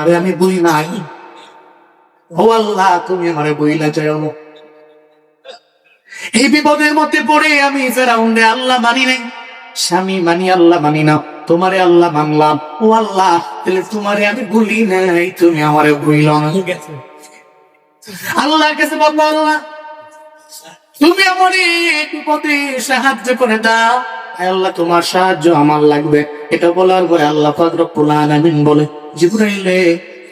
আরে আমি বুঝি নাই। ও আল্লাহ, তুমি আমারে বইলা যাও। এই বিপদের মধ্যে পড়ে আমি ফেরাউন্ডে আল্লাহ মানি নাই, স্বামী মানি, আল্লাহ মানি না, তোমারে আল্লাহ মানলাম। ও আল্লাহ, তাহলে তোমারে আমি ভুলি নাই, তুমি আমারে ভুইল না। আল্লাহর কাছে বলব আল্লাহ, তুমি আমার বিপদে সাহায্য করে দাও। আল্লাহ, তোমার সাহায্য আমার লাগবে। এটা বলার পরে আল্লাহ পাক রব্বুল আলামিন বলে জিবরাইলে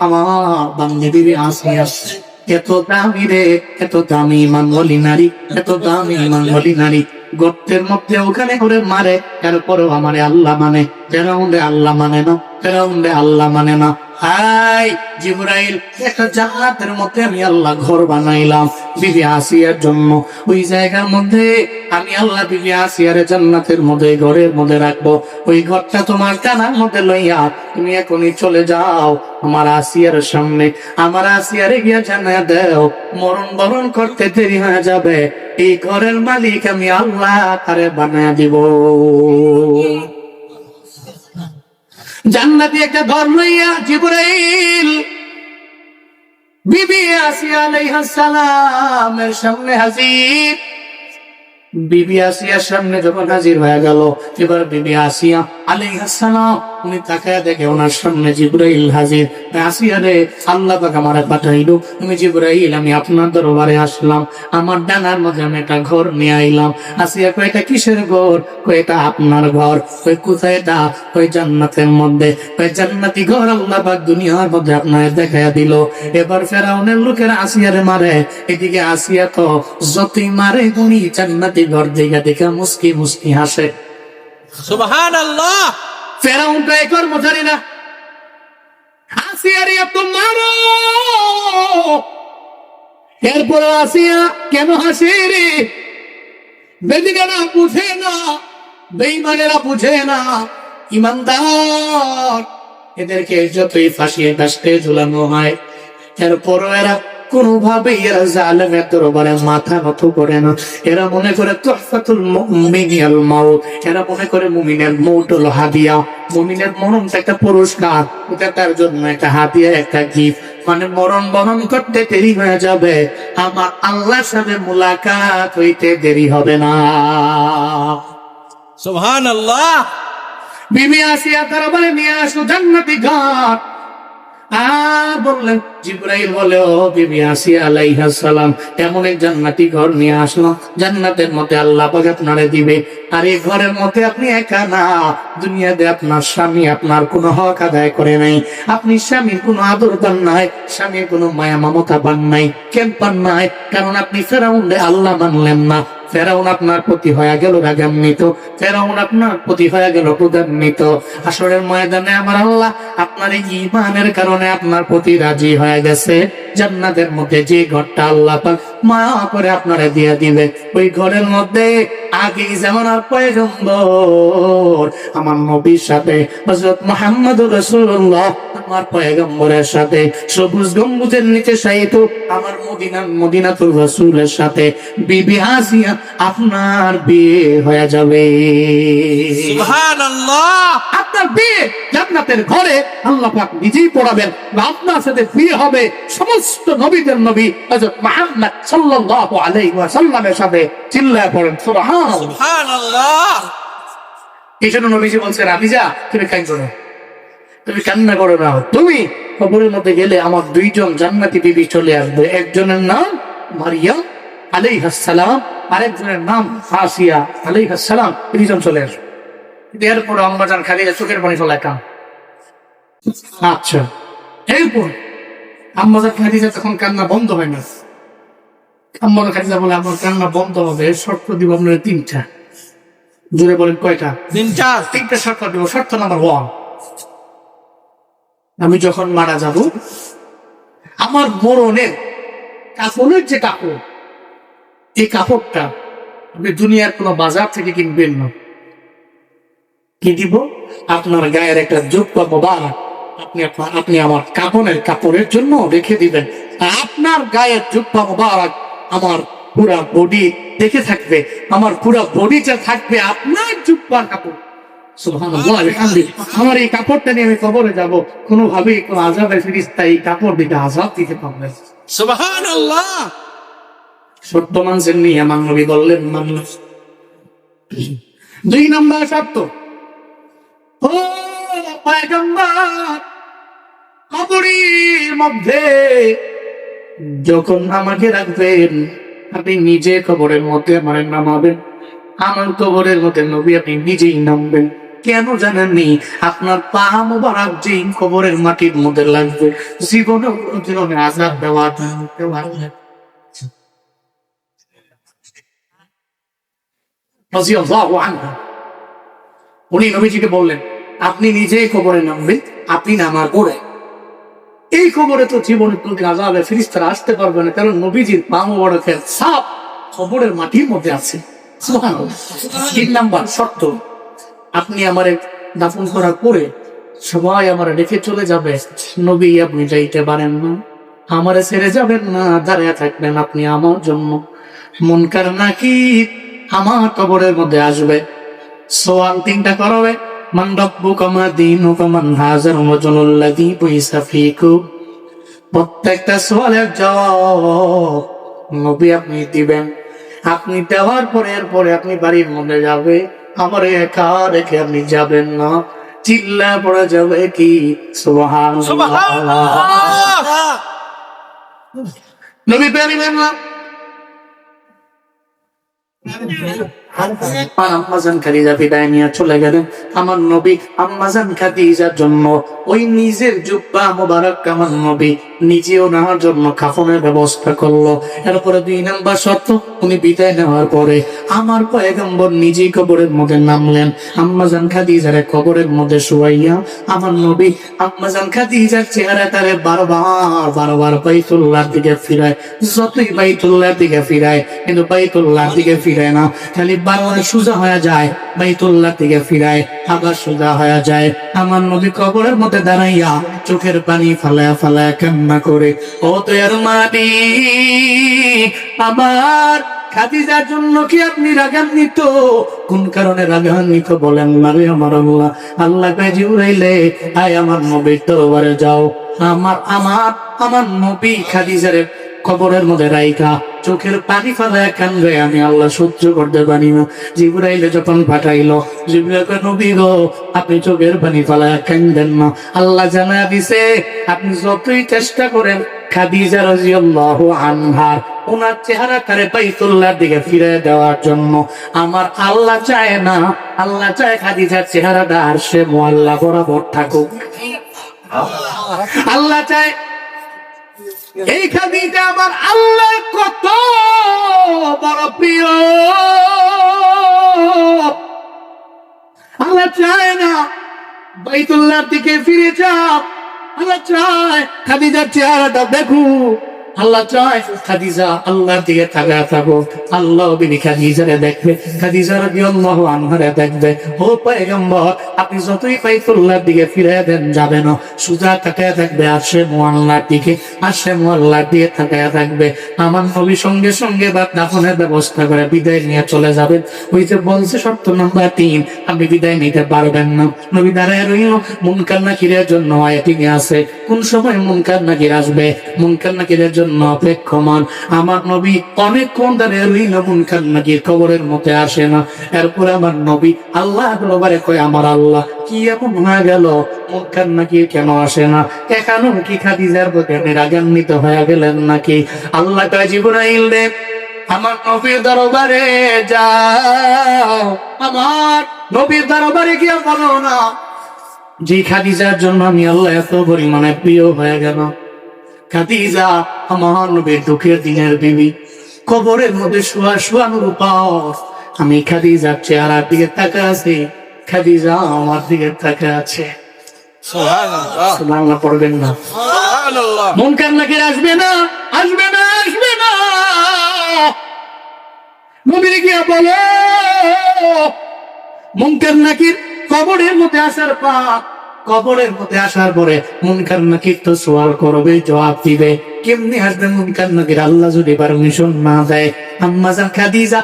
আমার বান্দি আসি আসছে এত দামি রে, এত দামি মাঙ্গলি নারী, এত দামি মাঙ্গলি নারী। গর্তের মধ্যে ওখানে করে মারে, এরপরও আমারে আল্লাহ মানে। ফেরাউন্ডে আল্লাহ মানে না ফেরাউন্ডে আল্লাহ মানে না। হাই জিবরাইল একটা জান্নাতের মধ্যে আমি আল্লাহ ঘর বানাইলাম, বিবি আসিয়ার জন্য। ওই জায়গার মধ্যে আমি আল্লাহ বিবি আসিয়ার জান্নাতের মধ্যে, ঘরের মধ্যে রাখব। ওই ঘরটা তোমার কানার মধ্যে লইয়া তুমি এখনই চলে যাও আমার আসিয়ার সামনে। আমার আসিয়ারে গিয়া জানা দেও, মরণ বরণ করতে দেরি হয়ে যাবে। এই ঘরের মালিক আমি আল্লাহ তারে বানায় দিব। জান্নাতি একটা ঘর লইয়া জিবরাইল বিবি আসিয়া আলাইহিস সালামের সামনে হাজির। বিবি আসিয়ার সামনে যখন হাজির হয়ে গেল, এবার বিবি আসিয়া আলাইহিস সালাম উনি তাকায় দেখে ওনার সামনে জিবরাইল হাজির। আসিয়া রে আল্লাহ পাক আমারে পাঠাইলো তুমি জিবরাইল, আমি আপনার দরবারে আসলাম। আমার ডানার মধ্যে আমি একটা ঘর নিয়ে আইলাম। আসিয়া কয় এটা কিসের ঘর? কয়টা আপনার ঘর? কোথায় এটা জান্নাতের মধ্যে? কয় জান্নাতি ঘর আল্লাহ পাক দুনিয়ার মধ্যে আপনার দেখাইয়া দিল। এবার ফেরাউনের লোকেরা আসিয়ারে মারে। এদিকে আসিয়া তো যতই মারে গুনি জান্নাতি ঘর দেখা দেখা মুস্কি মুস্কি হাসে। আল্লাহ ফেরাউন তো কর্মচারী না। আসিয়ারে এত মারো। এরপরে আসিয়া কেন হাসে রে? বেদিকারা বুঝে না বেইমানেরা বুঝে না। ইমানদার, এদেরকে যতই ফাঁসিয়ে কাস্তে ঝুলানো হয়, এরপরও এরা কোনোভাবে এরা জালেমের দরবারে মাথা নত করে না। এরা মনে করে তোহফাতুল মুমিনিয়াল মাউত। এরা মনে করে মুমিনের মৌট হলো হাদিয়া। মুমিনের মরণটা একটা পুরস্কার। এটা তার জন্য একটা হাদিয়া একটা গিফট। মানে মরণ বরণ করতে দেরি হয়ে যাবে। আমার আল্লাহর সাথে মুলাকাত হইতে দেরি হবে না। সুবহান আল্লাহ বিবি আসিয়া তার বলে নিয়ে আসো জান্নাতি ঘর আর বললেন, জিব্রাইল বলে, ও বিবি আসিয়া আলাইহিস সালাম, এমন এক জান্নাতি ঘর নিয়ে আসলো। জান্নাতের মধ্যে আল্লাহ পাক আপনারে দিবে। আর এই ঘরের মধ্যে আপনি একা না। দুনিয়াতে আপনার স্বামী আপনার কোনো হক আদায় করে নাই। আপনি স্বামীর কোনো আদর পান নাই, স্বামীর কোনো মায়া মমতা পান নাই কেন পান নাই। কারণ আপনি ফেরাউন্ডে আল্লাহ মানলেন না। ফেরাউন আপনার প্রতি হয়ে গেল রাগান্বিত ফেরাউন আপনার প্রতি হয়ে গেল প্রধান্বিত আসরের ময়দানে আমার আল্লাহ আপনার এই ইমানের কারণে আপনার প্রতি রাজি হয়ে গেছে। জান্নাতের মধ্যে যে ঘরটা আল্লাহ পাক মায়া করে আপনারা দিয়ে দিবে, ওই ঘরের মধ্যে আগে যেমন আমার নবীর সাথে, হযরত মুহাম্মদুর রাসূলুল্লাহ, আমার পয়গম্বরের সাথে, সবুজ গম্বুজের নিচে শায়িত আমার মদিনা মদিনাতুর রাসূলের সাথে, বিবি আসিয়া আপনার বিয়ে হয়ে যাবে। আপনার বিয়ে জান্নাতের ঘরে আল্লাহ পাক নিজেই পড়াবেন। আপনার সাথে বিয়ে হবে সমস্ত নবীদের নবী হযরত মুহাম্মদ সাল্লাল্লাহু আলাইহি ওয়াসাল্লামের সাথে। চিল্লায় পড়েন সুবহানাল্লাহ। সুবহান এই জন্য নবীজি বলছেন আমি যা তুমি কান করো। তুমি কান্না করো না। তুমি কবরের মধ্যে গেলে আমার দুইজন জান্নাতি বিবি চলে আসবে। একজনের নাম মারিয়া আলাইহাস সালাম আরেকজনের নাম আসিয়া আলাইহাস সালাম দুইজন চলে আসবে এরপর আম্মাজান খালি চোখের পানি ফেলায় কাম আচ্ছা এরপর আম্মাজান খাদিজা তখন কান্না বন্ধ হয় না। আম্মাজান খাদিজা বলে আমার কান্না বন্ধ হবে শর্ত দিব আপনার তিনটা। জুড়ে বলেন কয়টা? তিনটা। তিনটা শর্ত দেবো শর্ত নাম্বার ওয়ান আমি যখন মারা যাব আমার মরণের কাপড়ের যে কাপড় এই কাপড়টা আপনি দুনিয়ার কোনো বাজার থেকে কিনবেন না। কি দিব? আপনার গায়ের একটা যোগ্য মোবারক আপনি আপনার, আপনি আমার কাপড়ের কাপড়ের জন্য রেখে দিবেন। আপনার গায়ের যোগ্য মোবারক আমার পুরা বডি দেখে থাকবে। আমার পুরা বডিটা থাকবে আপনার জুব্বার কাপড়। আমার এই কাপড়টা নিয়ে আমি কবরে যাব। কোনোভাবেই কোনো আজাবের ফিরিস্তা এই কাপড় দিতে আজাব দিতে পারবে না। সত্য মানুষের নিয়ে আমার নবী বললেন মানুষ দুই নম্বর সত্য ও মধ্যে যখন আমাকে রাখবেন, আপনি নিজে কবরের মধ্যে আমার নামাবেন। আমার কবরের মধ্যে নবী আপনি নিজেই নামবেন। কেন জানেননি? আপনার পা মোবারক যে কবরের মাটির মধ্যে লাগবে। জীবনে জীবনে আজাদ দেওয়া দেওয়া উনি নবীজিকে বললেন, আপনি নিজেই কবরে নামবেন, আপনি নামার পরে। এই খবরে তো জীবনে কোনদিন আজাবে ফিরিস্তারা আসতে পারবে না, কারণ নবীজির পা মোবারকের সাপ খবরের মাটির মধ্যে আছে। তিন নাম্বার শর্ত, আপনি আমার দাফন করার পরে সবাই আমার রেখে চলে যাবে। নবী আপনি যাইতে পারেন না, আমারে ছেড়ে যাবেন না, দাঁড়িয়ে থাকবেন আপনি আমার জন্য। মনকার নাকি আমার কবরের মধ্যে আসবে। সোয়াল তিনটা করবে। মান হাজার প্রত্যেকটা সোয়ালের জবাব নবী আপনি দিবেন। আপনি দেওয়ার পরে এরপরে আপনি বাড়ির মধ্যে যাবে। আমার একা রেখে আপনি যাবেন না। চিল্লা পড়া যাবে কি? সুবহান নবী আম্মাজান খাদিজা বিদায় নিয়ে চলে গেলেন। আমার নবী আম্মাজান খাদিজার জন্য। ওই নিজের জুব্বা মোবারক আমার নবী নিজেও নেওয়ার জন্য কাফনের ব্যবস্থা করল। এরপরে দুই নাম্বার শর্ত উনি বিদায় নেওয়ার পরে আমার পয়গম্বর নিজেই কবরের মধ্যে নামলেন। আম্মাজান খাদিজার কবরের মধ্যে শুয়াইয়া আমার নবী আম্মাজান খাদিজার চেহারা তারে বারবার বারবার বাইতুল্লাহর দিকে ফিরায়, যতই বাইতুল্লাহর দিকে ফিরায়, কিন্তু বাইতুল্লাহর দিকে ফিরায় না। খালি বারবার সোজা হয়ে যায় বাইতুল্লাহ দিকে ফিরায়। আবার সোজা হয়ে যায়। আমার নবী কবরের মধ্যে দাঁড়াইয়া চোখের পানি ফালায়া ফালায়া কান্না করে, ও তো এর মাটি আমার খাদিজার জন্য কি আপনি রাগান্বিত? কোন কারণে বলেন আমার যাও। আমার আমার আমার নবী কবরের মধ্যে রাইকা চোখের পানি ফালায় কান্দে, আমি আল্লাহ সহ্য করতে পারি না। জিবরাইলে যখন পাঠাইলো আপনি চোখের পানি ফালায় কান্দেন না। আল্লাহ জানা দিছে, আপনি যতই চেষ্টা করেন ফিরে দেওয়ার জন্য। আমার চায় না চায় খাদিজার চেহারাটা সে থাকুক। আল্লাহ চায় এই খাদিজা আমার আল্লাহ কত বড় প্রিয়। আল্লাহ চায় না বাইতুল্লাহর দিকে ফিরে যাও আল্লাহ চায় খাদিজার চেহারাটা দেখু আল্লাহ চায় খাদিজা আল্লাহর দিকে থাকা থাকো আল্লাহ বিনি খাদিজারে দেখবে, খাদিজা রাদিয়াল্লাহু আনহারে দেখবে, ও পয়গম্বর আপনি যতই বাইতুল্লাহর দিকে ফিরে দেন, যাবে না। সুজা তাকায় থাকবে আসে মোয়াল্লার দিকে আসে মোয়াল্লার দিয়ে তাকায় থাকবে। আমার নবী সঙ্গে সঙ্গে বা দাফনের ব্যবস্থা করে বিদায় নিয়ে চলে যাবেন ওই যে বলছে শর্ত নাম্বার তিন, আপনি বিদায় নিতে পারবেন না। নবী দাঁড়ায় রইল, মুনকার নাকিরের জন্য আয়াতিকে আছে কোন সময় মুনকার নাকির আসবে? মুনকার নাকিরের জন্য অপেক্ষমান। আমার নবী অনেকক্ষণ দাঁড়িয়ে রইল, মুনকার নাকির খবরের মধ্যে আসে না। এরপর আমার নবী আল্লাহ কয়, আমার আল্লাহ কি এমন হয়ে গেল? মুনকার নাকির কেন আসে না? এখানেও কি খাদিজার প্রতি আপনি রাগান্বিত হয়ে গেলেন নাকি? আল্লাহ কয়, জিবরাইল রে আমার নবীর দরবারে যাও। আমার নবীর দরবারে গিয়ে বলো না, যে খাদিজার জন্য আমি আল্লাহ এত পরিমাণে প্রিয় হয়ে গেল। খাদিজা আমার নবীর দুঃখের দিনের বিবি, কবরের মধ্যে শোয়া শোয়ানোর পর আমি খাদিজার চেহারার দিকে তাকা আছি খাদিজা আমার দিকে তাকে আছে। সুবহানাল্লাহ। বাংলা পড়বেন না। সুবহানাল্লাহ। কার নাকি আসবে না আসবে না আসবে না। নবীর গিয়া বলো মুনকার নাকির কবরের মধ্যে আসার পর কবরের মধ্যে আসার পরে মুনকার নাকির তো সোয়াল করবে, জবাব দিবে। কেমনি আসবে মুনকার নাকির আল্লাহ যদি পারমিশন না দেয়। খাদিজা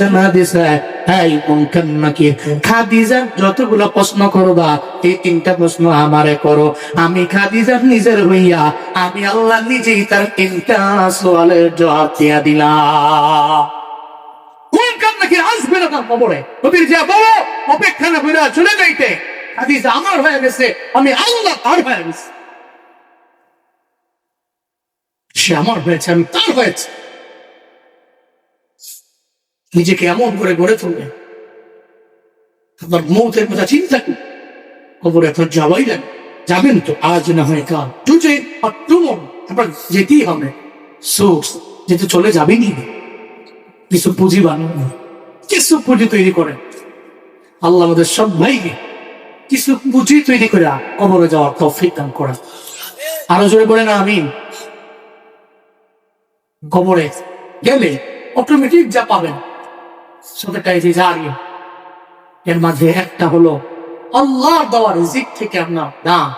জানা দিছে খাদিজা যতগুলো প্রশ্ন করবা, এই তিনটা প্রশ্ন আমারে করো। আমি খাদিজার নিজের হইয়া, আমি আল্লাহ নিজেই তার তিনটা সোয়ালের জবাব দিয়া দিলাম। না কবরে। নবীর অপেক্ষা না চলে হাদিস আমার হয়ে গেছে, আমি আল্লাহ তার হয়ে সে আমার হয়েছে, আমি তার হয়েছে। নিজেকে এমন করে গড়ে তুলবে। আপনার মৌতের কথা চিন্তা করুন কবরে আপনার যাওয়াই লাগে যাবেন তো, আজ না হয় কাল। টুজে আর টুমন আপনার যেতেই হবে। সো যেতে চলে যাবেনি কিছু পুঁজি বানানো কিছু পুঁজি তৈরি করে। আল্লাহ আমাদের সব ভাইকে কিছু পুঁজি তৈরি করে কবরে যাওয়ার তৌফিক দান করা আরও জোরে বলে না আমি কবরে গেলে অটোমেটিক যা পাবেন এর মাঝে একটা হলো আল্লাহর দেওয়ার রিজিক থেকে আপনার দাম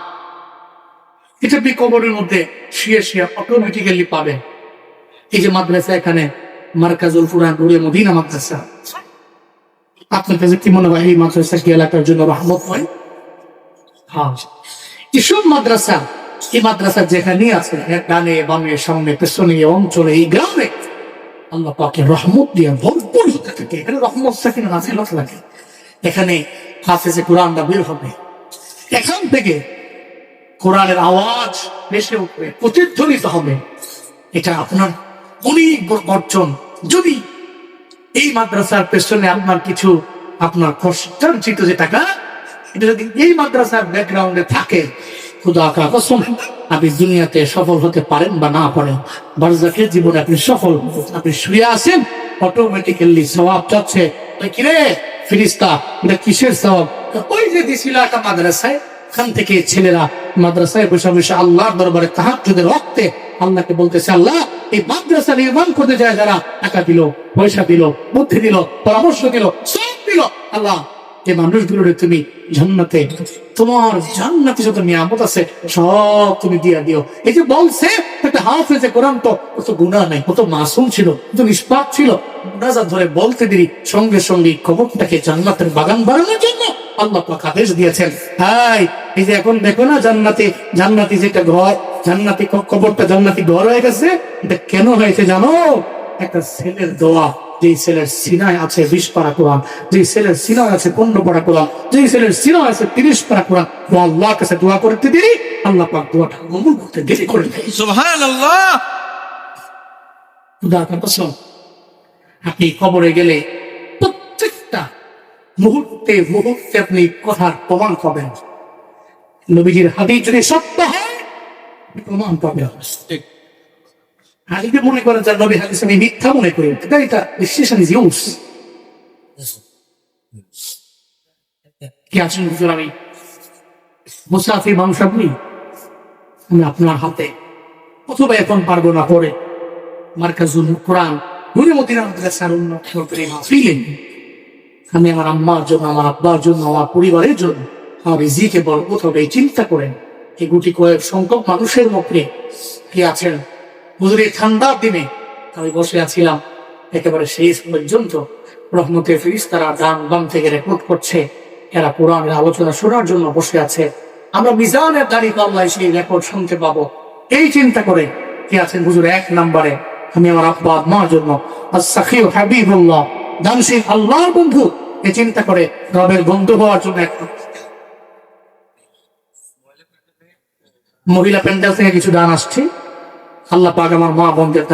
এটা আপনি কবরের মধ্যে শুয়ে শুয়ে অটোমেটিক্যালি পাবেন। এই যে মাদ্রাসা এখানে মার্কাজুল ফুরান নুরে মদিনা মাদ্রাসা। আপনার কাছে কি মনে হয় এই মাদ্রাসা কি এলাকার জন্য রহমত হয়? হ্যাঁ। এসব মাদ্রাসা, এই মাদ্রাসা যেখানে আছে ডানে, বামে, সামনে, পেছনে অঞ্চলে, এই গ্রামে আল্লাহ পাকে রহমত দিয়ে ভরপুর হতে থাকে। এখানে রহমত থাকে না নাজিলত লাগে। এখানে হাফেজে কোরআনটা বের হবে। এখান থেকে কোরআনের আওয়াজ ভেসে উঠবে, প্রতিধ্বনিত হবে। এটা আপনার অনেক অর্জন। যদি এই মাদ্রাসার পেছনে আপনার কিছু আপনার কষ্টার্জিত যে টাকা, এটা যদি এই মাদ্রাসার ব্যাকগ্রাউন্ডে থাকে আপনি দুনিয়াতে সফল হতে পারেন বা না পারেন বারজাকের জীবনে আপনি সফল আপনি শুয়ে আছেন অটোমেটিক্যালি সবাব যাচ্ছে। কিরে ফিরিস্তা এটা কিসের সবাব ওই যে দিছিল একটা মাদ্রাসায় খান থেকে ছেলেরা মাদ্রাসায় বসে বসে আল্লাহর দরবারে তাহাজ্জুদের রক্তে আল্লাহকে বলতেছে, আল্লাহ এই মাদ্রাসা নির্মাণ করতে যায় যারা, টাকা দিল, পয়সা দিল, বুদ্ধি দিল, পরামর্শ দিল, সব দিল। আল্লাহ যে মানুষগুলোর তুমি জান্নাতে, তোমার জান্নাতে যত নিয়ামত আছে, সব তুমি দিয়া দিও। এই যে বলছে, একটা হাফেজে কোরআন তো কত গুণা নাই, কত মাসুম ছিল, কত নিষ্পাপ ছিল। মুনাজাত ধরে বলতে দিলি সঙ্গে সঙ্গে খবরটাকে জান্নাতের বাগান বাড়ানোর জন্য আল্লাহ পাক আদেশ দিয়েছেন। হাই এই যে এখন দেখো না জান্নাতি জান্নাতি যেটা ঘর, জান্নাতি কবরটা জান্নাতি ঘর হয়ে গেছে, এটা কেন হয়েছে জানো? একটা ছেলের দোয়া। ছেলের সিনায় আছে বিশ পারা কোরআন ছেলের সিনায় আছে পনেরো পারা কোরআন ছেলের সিনায় আছে তিরিশ পারা কোরআন ও কাছে দোয়া করতে দেরি আল্লাহ পাক দোয়াটা মঙ্গল করতে দেরি করে আপনি কবরে গেলে প্রত্যেকটা মুহূর্তে মুহূর্তে আপনি কথার প্রমাণ পাবেন। নবীজির হাদিস যদি সত্য হয় প্রমাণ পাবেন। যদি মনে করেন যে নবী হাদিস আমি মিথ্যা মনে করি এটা ইজ কি আছেন হুজুর আমি? মানুষ আপনি? আমি আপনার হাতে। অথবা এখন পারব না পরে। মার্কাজুল কোরআন। নুরে মদিনা মাদ্রাসার উন্নত আমি আমার আম্মার জন্য, আমার আব্বার জন্য, আমার পরিবারের জন্য আমার রিজিকে বরকত হবে চিন্তা করেন। এই গুটি কয়েক সংখ্যক মানুষের মধ্যে কি আছেন? হুজুর ঠান্ডার দিনে আমি বসে আছিলাম, একেবারে শেষ পর্যন্ত রহমতের ফিরিস তারা ডান বাম থেকে রেকর্ড করছে, এরা কোরআনের আলোচনা শোনার জন্য বসে আছে। আমরা মিজানের দাঁড়িয়ে পাল্লায় সেই রেকর্ড শুনতে পাবো। এই চিন্তা করে কে আছেন হুজুর এক নম্বরে? আমি আমার আব্বা মার জন্য। আসাখিও হাবিবুল্লাহ, দানশীল আল্লাহর বন্ধু। এ চিন্তা করে রবের বন্ধু হওয়ার জন্য এক মহিলা প্যান্ডেল থেকে কিছু দান আসছে। আল্লাহ পাক আমার মা বোনদের